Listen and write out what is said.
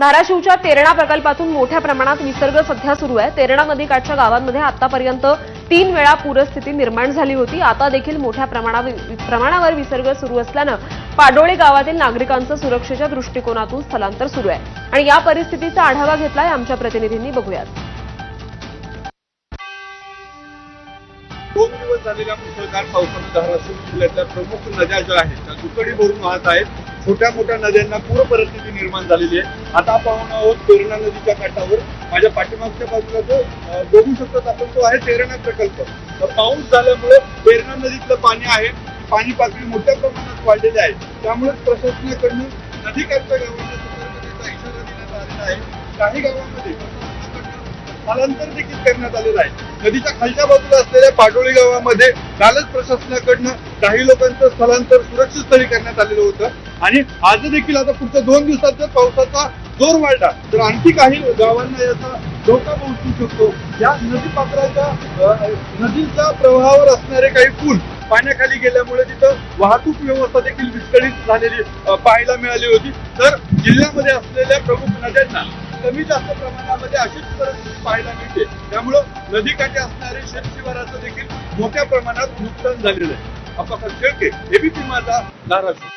धाराशिवच्या तेरणा प्रकल्पातून मोठ्या प्रमाणात विसर्ग सध्या सुरू आहे. तेरणा नदीकाठच्या गावांमध्ये आतापर्यंत तीन वेळा पूरस्थिती निर्माण झाली होती. आता देखील मोठ्या प्रमाणावर प्रमाणावर विसर्ग सुरू असल्यानं पाडोळे गावातील नागरिकांचं सुरक्षेच्या दृष्टिकोनातून स्थलांतर सुरू आहे. आणि या परिस्थितीचा आढावा घेतलाय आमच्या प्रतिनिधींनी. बघूयात. दोन दिवस झालेल्या मुसळधार पावसानं धाराशिव जिल्ह्यातल्या प्रमुख नद्या ज्या आहेत त्या दुकडी भरून वाहत आहेत. छोट्या मोठ्या नद्यांना पूर परिस्थिती निर्माण झालेली आहे. आता आपण आहोत तेरणा नदीच्या काठावर. माझ्या पाठीमागच्या बाजूला जो बघू शकतो आपण तो आहे तेरणा प्रकल्प. तर पाऊस झाल्यामुळे तेरणा नदीतलं पाणी आहे. पाणी पातळी मोठ्या प्रमाणात वाढलेली आहे. त्यामुळे प्रशासनाकडनं नदीकाठच्या गावांना सतर्कतेचा इशारा देण्यात आलेला आहे. काही गावांमध्ये स्थलांतर देखील करण्यात आलेलं आहे. नदीच्या खालच्या बाजूला असलेल्या पाडोळी गावामध्ये कालच प्रशासनाकडनं काही लोकांचं स्थलांतर सुरक्षित स्थळी करण्यात आलेलं होतं. आणि आज देखील आता पुढच्या दोन दिवसात जर पावसाचा जोर वाढला. तर आणखी काही गावांना याचा धोका पोहोचू शकतो. या नदी पात्राच्या नदीच्या प्रवाहावर असणारे काही पूल पाण्याखाली गेल्यामुळे तिथं वाहतूक व्यवस्था देखील विस्कळीत झालेली पाहायला मिळाली होती. तर जिल्ह्यामध्ये असलेल्या प्रमुख नद्यांना कमी जास्त प्रमाणामध्ये अशीच परिस्थिती पाहायला मिळते. त्यामुळं नदीकाठी असणारे शेतशिवाराचं देखील मोठ्या प्रमाणात नुकसान झालेलं आहे. आपला शेळके एबीपी माझा धाराशिव.